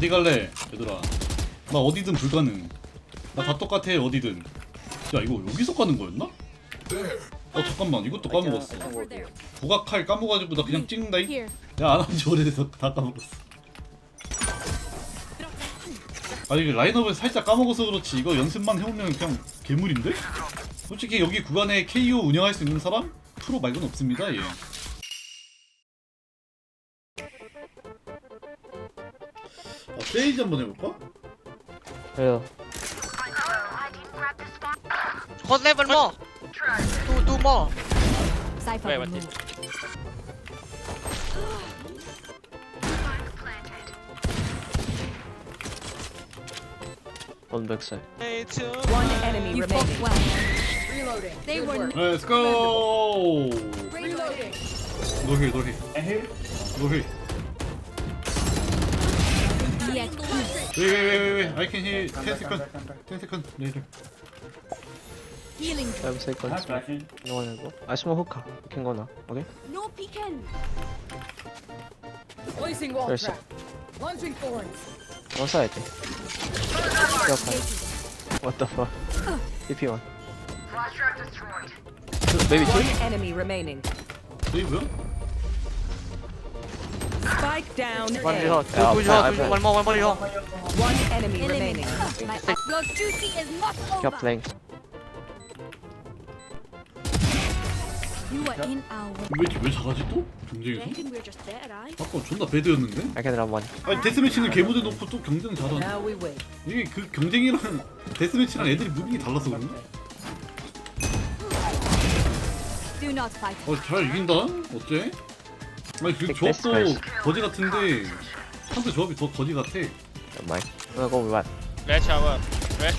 어디 갈래 얘들아 나 어디든 불가능 나 다 똑같아 어디든 야 이거 여기서 가는 거였나? 어 잠깐만 이것도 까먹었어. 부각칼 까먹어가지고 나 그냥 찍는다잉 Here. 야안 한지 오래돼서 다 까먹었어 아니 이게 라인업을 살짝 까먹어서 그렇지 이거 연습만 해오면 그냥 괴물인데? 솔직히 여기 구간에 KO 운영할 수 있는 사람? 프로 말고는 없습니다 예. 세이지 한번 해볼까? 왜요? Hold level more. Two, two more. Cypher Wait, what removed. On backside. Hey, two. One enemy You remaining. fought well. Reloading. They were Let's go! reloading. 노힐 노힐 노힐 왜왜왜왜 I can heal 10 second 10 second later Healing. Five seconds. No one will go. I smoke hookah. You can go now. Okay? No peeking. Placing wall There's trap. Launching thorns. One side. Okay. What the fuck? TP one. Two, maybe two. One enemy remaining. 이게 뭐야? Spike down One A. below. Two, Yeah, two, I'll below, plan, two, I'll one more, one more below. One enemy remaining. Your duty is not over. playing. You are in our. 왜, 이렇게- 왜 잘하지 또? 경쟁에서? Reckon we're just better, I. 아까 존나 배드였는데? I can run one. 아니 데스매치는 개무대 놓고 또 경쟁 잘하네 Now we wait. 이게 그 경쟁이랑 데스매치랑 애들이 무빙이 달라서 그런가? Do not fight. 어잘 이긴다? 어째? 아니 그 조합도 this 거지 같은데 상대 조합이 더 거지 같아 Don't mind. I'm gonna go with one. Red shower. Red.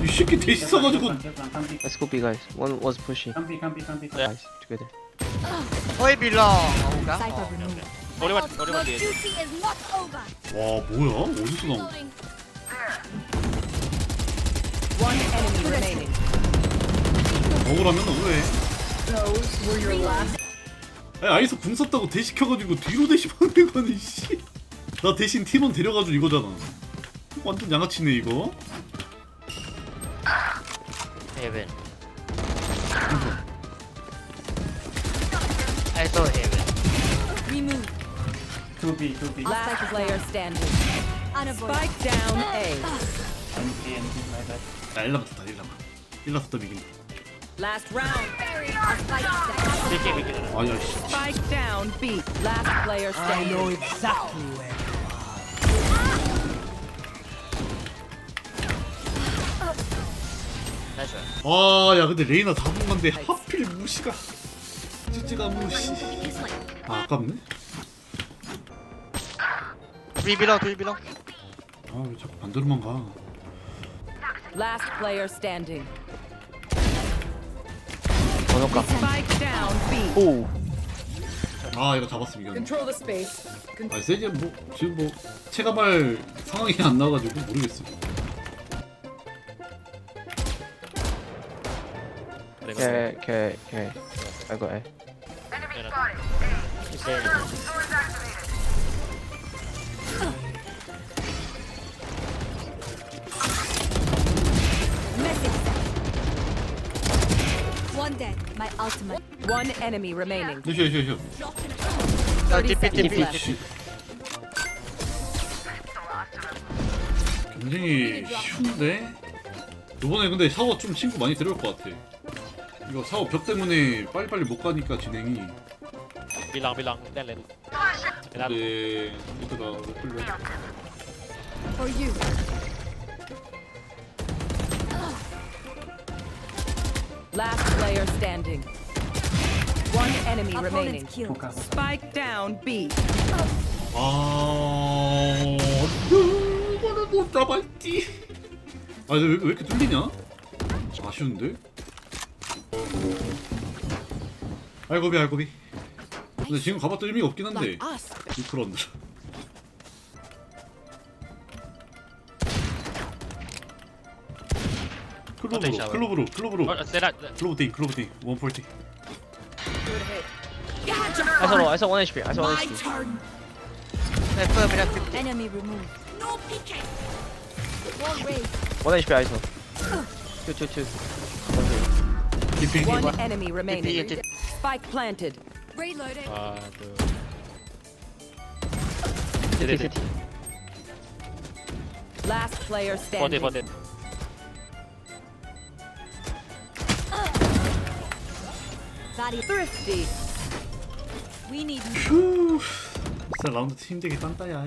이 새끼 대시 써가지고 Let's go B guys. One was pushing. Yeah. Guys, together. Boy below. Oh, Cypher removed. One, Your one did. duty is not over. 와 뭐야? 어디서 나온. One enemy remaining. 억울하면 억울해. 아니 아이서 궁 썼다고 대시켜가지고 뒤로 대시하는 거는 씨 나 대신 팀원 데려가지고 이거잖아 완전 양아치네 이거 Heaven. I saw heaven. Remove. Last player standing. Spike down A. 야 일라 붙었다 일라 일라 붙다 이긴다 Last round. Our fight that Vicky, Vicky. 아니야 씨 Spike down B. Last player standing. Nice one. 아야 근데 레이나 다 본 건데 하필 무시가 찌찌가 무시 아 아깝네 three below. 아왜 자꾸 반대로만 가 Last player standing. B. Ooh. 아 이거 잡았으면 이겼네 Control the space. 아 세지 뭐 지금 뭐 체감할 상황이 안 나와가지고 모르겠어 Okay, okay, okay. I got A. message One dead. My ultimate. One enemy remaining. Uh, 30 TP. 씨. 굉장히 쉬운데? 이번에 근데 샤워 좀 친구 많이 데려올 것 같아 이거 샤워 벽 때문에 빨리빨리 못 가니까 진행이. 근데 얘들아 왜 끌려 For you. Last player standing. One enemy remaining. Spike down B. 아... 이거는 못 잡았지 아 왜, 왜 이렇게 뚫리냐? 아쉬운데? 알고비 알고비 근데 지금 가봤자 의미가 없긴 한데 us. 유크런들 클로브로 클로브로 클로브로 클로브 띵 클로브 띵 원폴티 I saw low. I saw one HP. I saw one HP. F mira 50. Enemy One HP. I saw. One enemy remaining. Spike planted. Reloading. Uh, 아, 그 Last player 버디 standing. 버디. Body. Thrifty. We need 휴 진짜 라운드 힘들게 딴따야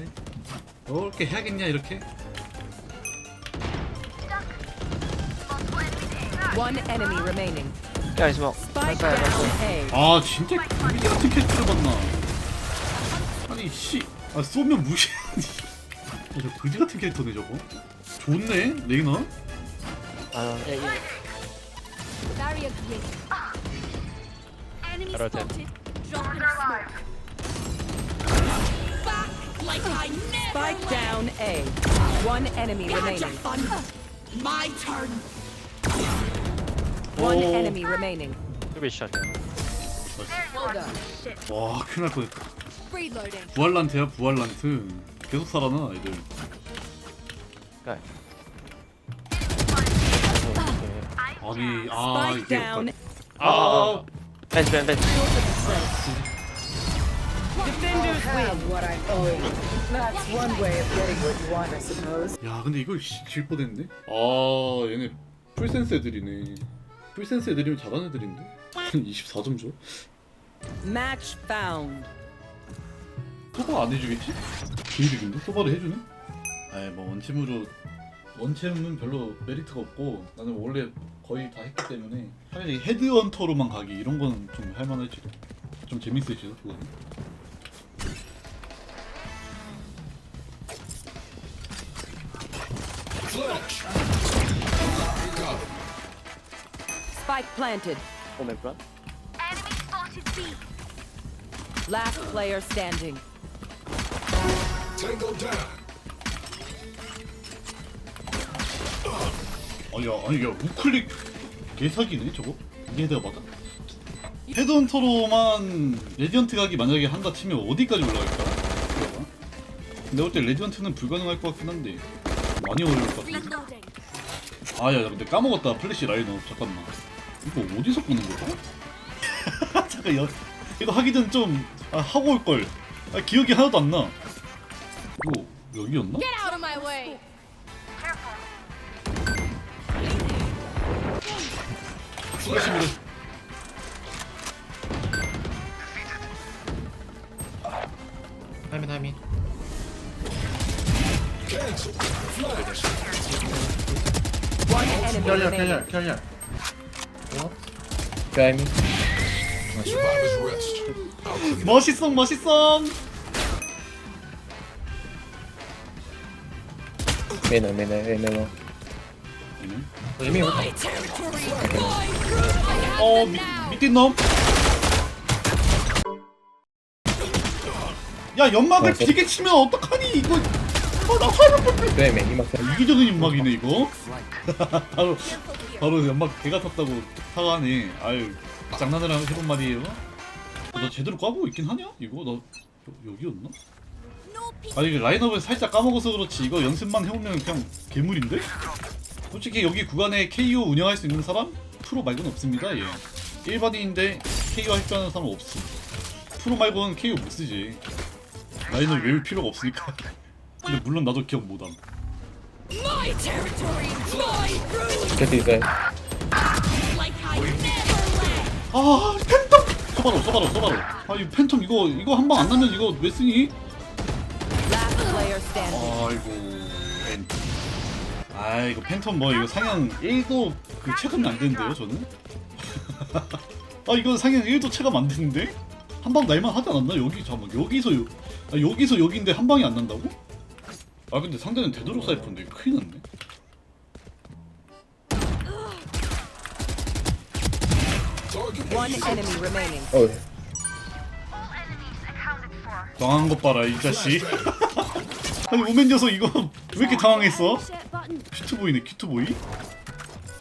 어 이렇게 해야겠냐 이렇게 One enemy remaining. Yeah, it's smoke. Spike That's right, down that's A. 아 진짜 미리 같은 캐릭터를 봤나 아니 씨 아 쏘면 무시하니 아, 저 그지 같은 캐릭터네 저거 좋네 레이나. Uh, yeah. barrier created. Enemy spotted. Drop in smoke. Back like I never Spike down A. One enemy remaining. My turn. One Oh. enemy remaining. Well done. 와 큰일 날 뻔했다 Reloading. 부활란트야 부활란트 계속 살아나 애들 Guy. 아니 아 Spike 이게 down. 아 Bench, bench, bench. Defenders win. what I owe you. That's one way of getting what you want, I suppose. 야 근데 이걸 씨, 질 뻔했네 아 얘네 풀센스 애들이네 풀센스 애들이면 잘하는 애들인데 24점 줘? Match found. 소바 안 해주겠지? 개이득인데? 소바를 해주네? 아이 뭐 원챔으로 원챔은 별로 메리트가 없고 나는 원래 거의 다 했기 때문에 차라리 헤드헌터로만 가기 이런 거는 좀 할만할지도 좀 재밌을지도 그거는 Spike planted. Oh my god. Enemy spotted B. Last player standing. 아니 야 아니 야 우클릭 개사기네 저거 이게 헤드가 맞아? 헤드헌터로만 레디언트 각이 만약에 한다 치면 어디까지 올라갈까? 근데 볼때 레디언트는 불가능할 것 같긴 한데 많이 어려울 것 같은데. 아야 근데 까먹었다 플래시 라이너 잠깐만 이거 어디서 끄는 거야? 잠깐 여, 이거 하기 전 좀 아, 하고 올걸 아, 기억이 하나도 안나 이거 여기였나? 플래시입니다 타이밍 타이밍. 캐리어 Guy me. 멋있어 멋있어 Main, no, main, no. 이미 어 미, 밑에 놈. 야 연막을 어, 저- 되게 치면 어떡하니 이거 어나 화를 main, you must have. 이기적인 연막이네 이거 바로 바로 연막 개가 탔다고 사과하네 아유 장난을 하면 해본 말이에요 너 제대로 까보고 있긴 하냐 이거 너 여, 여기였나? 아니 이게 라인업을 살짝 까먹어서 그렇지 이거 연습만 해오면 그냥 괴물인데? 솔직히 여기 구간에 KO 운영할 수 있는 사람? 프로 말고는 없습니다 예. 일반인인데 KO 할 줄 아는 사람 없어. 프로 말고는 KO 못 쓰지. 라인을 외울 필요가 없으니까. 근데 물론 나도 기억 못함. Never left. 아 팬텀! 써바로 써바로 써바로. 아이 팬텀 이거 이거 한 방 안 나면 이거 왜 쓰니? 아이고. 팬 아이고 팬텀 뭐 이거 상향 1도 그 체감이 안 되는데요 저는? 아 이건 상향 1도 체감 안 되는데? 한 방 날만 하지 않았나? 여기 잠깐만 여기서 여, 아, 여기서 여기인데 한 방이 안 난다고? 아 근데 상대는 되도록 사이퍼인데 큰일 났네. Oh, 당황한 것 봐라 이 자식 아니 오멘 녀석 이거 왜 이렇게 당황했어? 큐트보이네 큐트보이?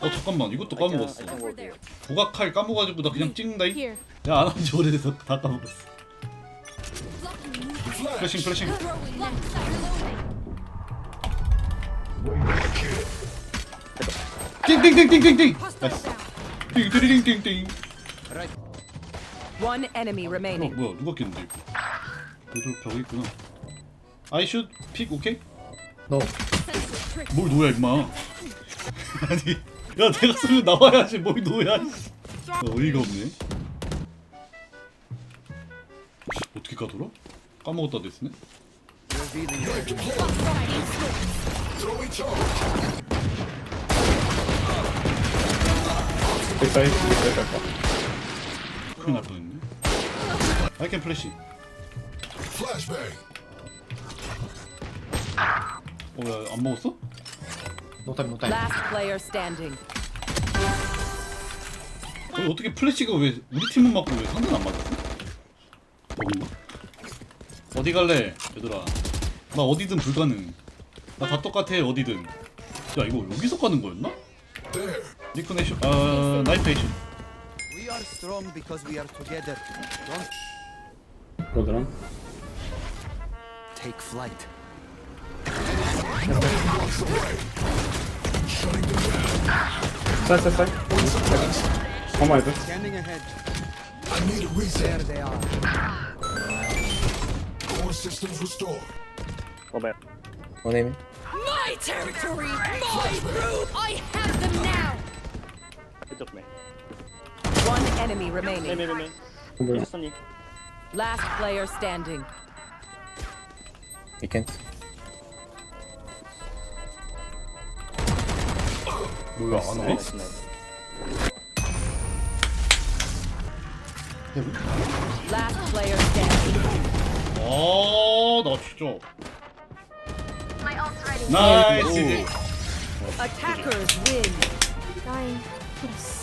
어 잠깐만 이것도 까먹었어. 조각칼 까먹어가지고 나 그냥 찍는다 이 Here. 야 안 한지 오래돼서 다 까먹었어 플래싱 플래싱 띵띵띵띵띵띵 나이스 띵띵띵띵띵 One enemy 어 remaining. 뭐야 누가 깼는데 이거 벽에 있구나 I should pick 오케이? 너 뭘 노야 임마? 아니 야 내가 쓰면 나와야지 뭘. 어, 어이가 없네. 어떻게 가더라? 까먹었다 됐네. 큰일 날 뻔했네. 아이캔 플래시 어야 안 먹었어? 노타임 노타임 Last player standing. 아니, 어떻게 플래시가 왜 우리 팀은 맞고 왜 상대는 안 맞았어? 버그인가? 어디 갈래 얘들아 나 어디든 불가능 나 다 똑같아 어디든 야 이거 여기서 가는 거였나? 리코네이션 아 나이프 에이션 We are strong because we are together. Don't 그러더라 take flight. 쌀쌀쌀 가만히 있어 Scanning ahead. There they are. 원에이밍 My territory, my room. I have them now. One enemy remaining. 몰라 Last player standing. 이 뭐야 안 와? Last player standing. 아나 진짜 나이스 Attackers win. Yes.